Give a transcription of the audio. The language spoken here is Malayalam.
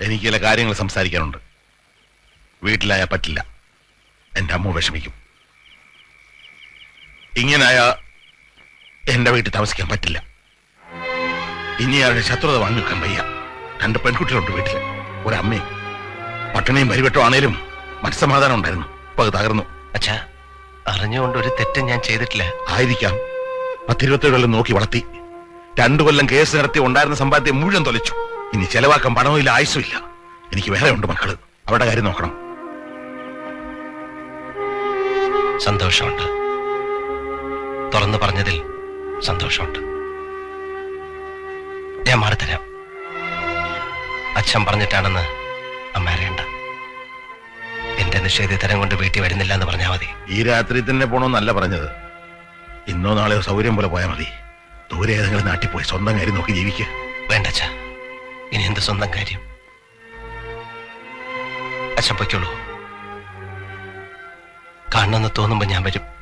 എനിക്ക് ചില കാര്യങ്ങൾ സംസാരിക്കാനുണ്ട്. വീട്ടിലായാൽ പറ്റില്ല. എന്റെ അമ്മ വിഷമിക്കും. ഇങ്ങനായ എന്റെ വീട്ടിൽ താമസിക്കാൻ പറ്റില്ല. ഇനി അവരുടെ ശത്രുത വാങ്ങി വെക്കാൻ വയ്യ. രണ്ട് പെൺകുട്ടികളുണ്ട് വീട്ടിൽ ഒരമ്മയും പട്ടിണിയും പരിവട്ടോ ആണേലും മനസ്സമാധാനം ഉണ്ടായിരുന്നു. ഇപ്പൊ അത് തകർന്നു. അച്ഛാ അറിഞ്ഞുകൊണ്ട് ഒരു തെറ്റും ഞാൻ ചെയ്തിട്ടില്ല. ആയിരിക്കാം. പത്തിരുപത്തേഴ് കൊല്ലം നോക്കി വളർത്തി. രണ്ടു കൊല്ലം കേസ് നടത്തി ഉണ്ടായിരുന്ന സമ്പാദ്യം മുഴുവൻ തൊലച്ചു. ഇനി ചെലവാക്കാൻ പണവും ഇല്ല ആയുസും ഇല്ല എനിക്ക് വേറെ ഉണ്ട് മക്കൾ. അവരുടെ കാര്യം നോക്കണം. സന്തോഷമുണ്ട്. തുറന്നു പറഞ്ഞതിൽ സന്തോഷമുണ്ട്. ഞാൻ മാറിത്തരാം അച്ഛൻ പറഞ്ഞിട്ടാണെന്ന് അമ്മ അറിയണ്ട. എന്റെ നിഷേധിതരം കൊണ്ട് വീട്ടിൽ വരുന്നില്ല എന്ന് പറഞ്ഞാൽ മതി. ഈ രാത്രി തന്നെ പോണോന്നല്ല പറഞ്ഞത്. ഇന്നോ നാളെയോ സൗകര്യം പോലെ പോയാൽ മതി. ദൂരെ ഏതെങ്കിലും നാട്ടിൽ പോയി സ്വന്തം കാര്യം നോക്കി ജീവിക്കുക വേണ്ട അച്ഛ. ഇനി എന്ത് സ്വന്തം കാര്യം? അച്ഛൻ പൊയ്ക്കോളൂ. കാണണമെന്ന് തോന്നുമ്പോ ഞാൻ വരും.